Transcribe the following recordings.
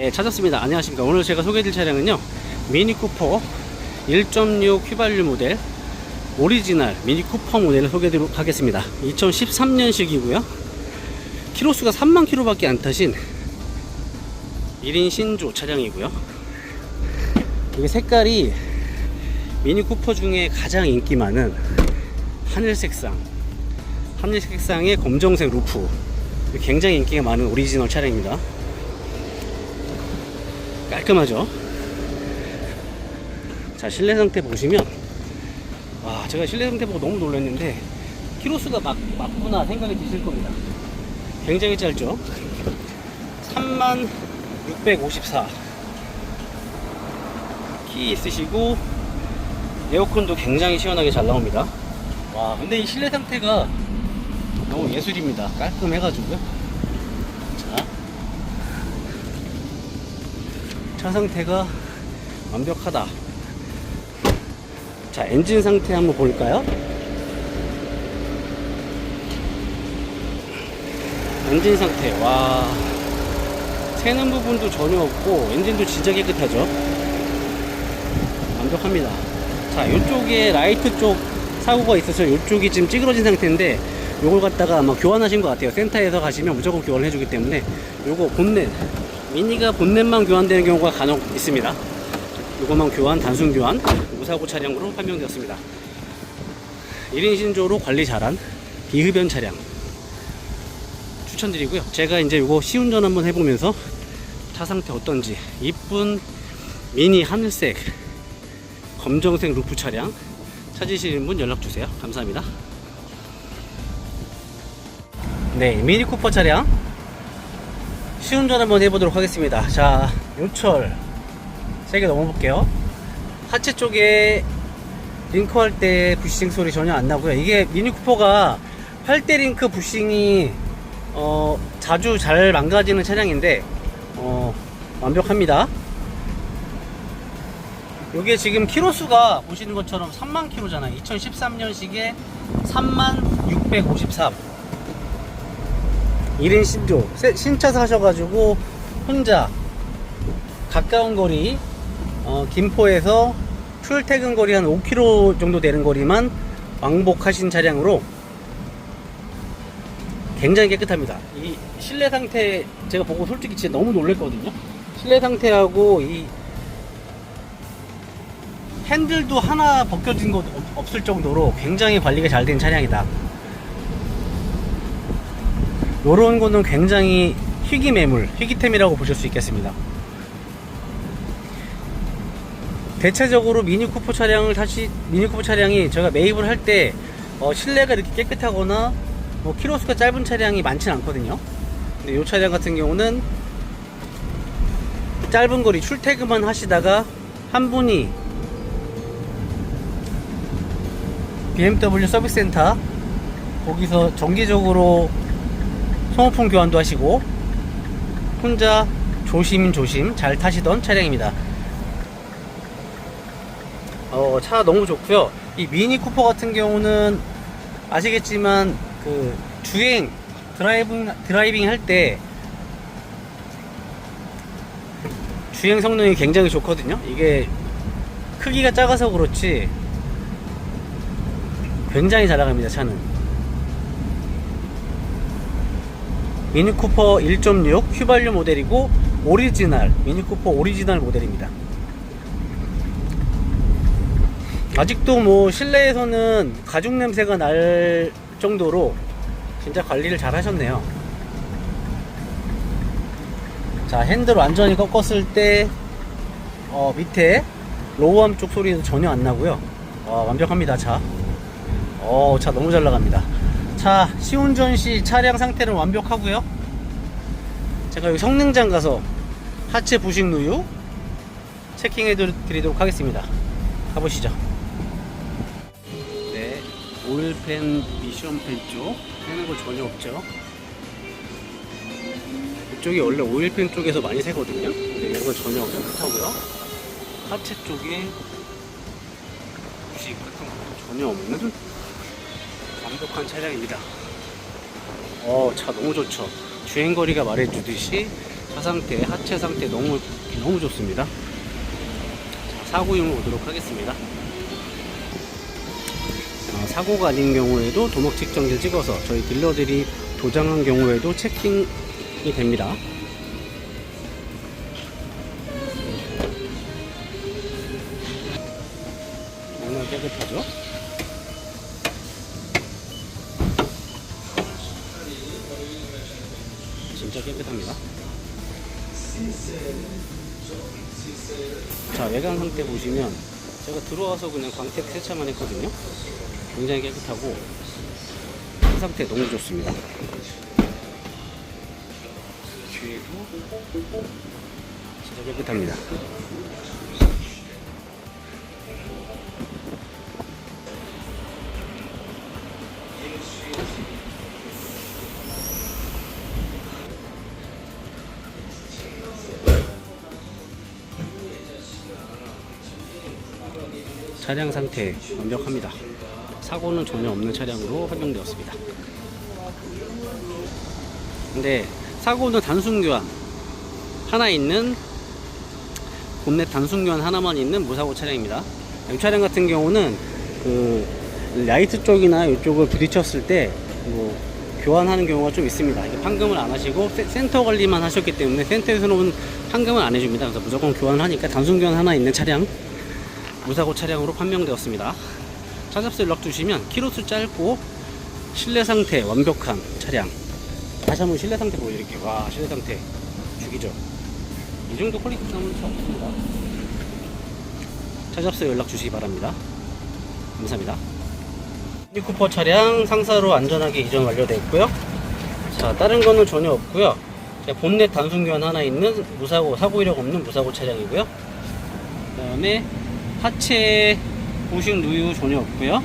네, 찾았습니다. 안녕하십니까. 오늘 제가 소개해드릴 차량은요. 미니 쿠퍼 1.6 휘발유 모델 오리지널 미니 쿠퍼 모델을 소개해드리도록 하겠습니다. 2013년식이고요. 키로수가 3만 킬로밖에 안 타신 1인 신조 차량이고요. 이게 색깔이 미니 쿠퍼 중에 가장 인기 많은 하늘색상 하늘색상의 검정색 루프 굉장히 인기가 많은 오리지널 차량입니다. 깔끔하죠? 자, 실내 상태 보시면, 와, 제가 실내 상태 보고 너무 놀랐는데, 키로수가 막, 맞구나 생각이 드실 겁니다. 굉장히 짧죠? 3만 654. 키 있으시고, 에어컨도 굉장히 시원하게 잘 나옵니다. 와, 근데 이 실내 상태가 너무 예술입니다. 깔끔해가지고요. 차 상태가 완벽하다. 자, 엔진 상태 한번 볼까요? 엔진 상태, 와. 새는 부분도 전혀 없고, 엔진도 진짜 깨끗하죠? 완벽합니다. 자, 이쪽에 라이트 쪽 사고가 있어서 이쪽이 지금 찌그러진 상태인데, 요걸 갖다가 아마 교환하신 것 같아요. 센터에서 가시면 무조건 교환을 해주기 때문에, 요거 본넷, 미니가 본넷만 교환되는 경우가 간혹 있습니다. 이것만 교환, 단순 교환, 무사고 차량으로 판명되었습니다. 1인 신조로 관리 잘한 비흡연 차량 추천드리고요. 제가 이제 이거 시운전 한번 해보면서 차 상태 어떤지 이쁜 미니 하늘색 검정색 루프 차량 찾으시는 분 연락 주세요. 감사합니다. 네, 미니 쿠퍼 차량 시운전 한번 해보도록 하겠습니다. 자, 요철 세게 넘어볼게요. 하체 쪽에 링크 할 때 부싱 소리 전혀 안 나고요. 이게 미니 쿠퍼가 8대 링크 부싱이 어, 자주 잘 망가지는 차량인데 어, 완벽합니다. 요게 지금 키로수가 보시는 것처럼 3만 키로잖아요. 2013년식에 3만 653. 1인 신조 새- 신차 사셔가지고 혼자 가까운 거리 어, 김포에서 출퇴근 거리 한 5km 정도 되는 거리만 왕복하신 차량으로 굉장히 깨끗합니다. 이 실내 상태 제가 보고 솔직히 진짜 너무 놀랬거든요. 실내 상태하고 이 핸들도 하나 벗겨진 것 없- 없을 정도로 굉장히 관리가 잘 된 차량이다. 요런 거는 굉장히 희귀 매물, 희귀템이라고 보실 수 있겠습니다. 대체적으로 미니 쿠퍼 차량을 다시 미니 쿠퍼 차량이 제가 매입을 할 때 어, 실내가 이렇게 깨끗하거나 뭐 키로수가 짧은 차량이 많지는 않거든요. 근데 이 차량 같은 경우는 짧은 거리 출퇴근만 하시다가 한 분이 BMW 서비스 센터 거기서 정기적으로 소모품 교환도 하시고 혼자 조심 조심 잘 타시던 차량입니다. 어, 차 너무 좋고요. 이 미니 쿠퍼 같은 경우는 아시겠지만 그 주행 드라이빙 드라이빙 할 때 주행 성능이 굉장히 좋거든요. 이게 크기가 작아서 그렇지 굉장히 잘 나갑니다. 차는 미니 쿠퍼 1.6 휘발유 모델이고 오리지널 미니 쿠퍼 오리지널 모델입니다. 아직도 뭐 실내에서는 가죽 냄새가 날 정도로 진짜 관리를 잘 하셨네요. 자, 핸들 완전히 꺾었을 때, 어, 밑에 로우암 쪽 소리도 전혀 안 나고요. 어, 완벽합니다, 차. 어, 차 너무 잘 나갑니다. 차, 시운전 시 차량 상태는 완벽하고요. 제가 여기 성능장 가서 하체 부식 누유 체킹해 드리도록 하겠습니다. 가보시죠. 네, 오일팬, 미션팬 쪽 새는 거 전혀 없죠. 이쪽이 원래 오일팬 쪽에서 많이 새거든요. 근데 이건 전혀 깨끗하고요. 하체 쪽에 부식 같은 것도 전혀 없는 완벽한 차량입니다. 어, 차 너무 좋죠. 주행거리가 말해주듯이 차 상태, 하체 상태 너무 너무 좋습니다. 자, 사고용을 보도록 하겠습니다. 어, 사고가 아닌 경우에도 도목 측정기를 찍어서 저희 딜러들이 도장한 경우에도 체킹이 됩니다. 정말 깨끗하죠? 진짜 깨끗합니다. 자, 외관 상태 보시면 제가 들어와서 그냥 광택 세차만 했거든요. 굉장히 깨끗하고 이 상태 너무 좋습니다. 진짜 깨끗합니다. 차량 상태 완벽합니다. 사고는 전혀 없는 차량으로 확용되었습니다. 근데 사고는 단순 교환 하나 있는 본넷 단순 교환 하나만 있는 무사고 차량입니다. 이 차량 같은 경우는 그 라이트 쪽이나 이쪽을 부딪혔을 때 뭐 교환하는 경우가 좀 있습니다. 이게 판금을 안 하시고 센- 센터 관리만 하셨기 때문에 센터에서는 판금을 안 해줍니다. 그래서 무조건 교환을 하니까 단순 교환 하나 있는 차량 무사고 차량으로 판명되었습니다. 차잡스 연락 주시면 키로수 짧고 실내 상태 완벽한 차량. 다시 한번 실내 상태 보여드릴게요. 와 실내 상태 죽이죠. 이 정도 퀄리티 사면 차 없습니다. 차잡스 연락 주시기 바랍니다. 감사합니다. 미니쿠퍼 차량 상사로 안전하게 이전 완료됐고요. 자 다른 거는 전혀 없고요. 자, 본넷 단순 교환 하나 있는 무사고 사고 이력 없는 무사고 차량이고요. 그다음에 하체 보식 누유 전혀 없고요.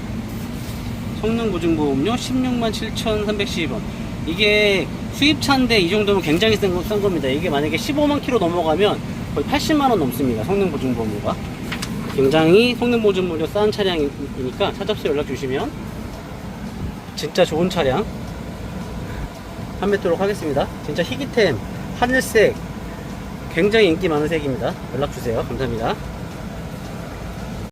성능 보증 보험료 16만 7,312원. 이게 수입차인데 이 정도면 굉장히 싼, 거- 싼 겁니다. 이게 만약에 15만 킬로 넘어가면 거의 80만 원 넘습니다. 성능 보증 보험료가. 굉장히 성능 보증 보험료 싼 차량이니까 차잡스 연락 주시면 진짜 좋은 차량 판매토록 하겠습니다. 진짜 희귀템 하늘색 굉장히 인기 많은 색입니다. 연락 주세요. 감사합니다.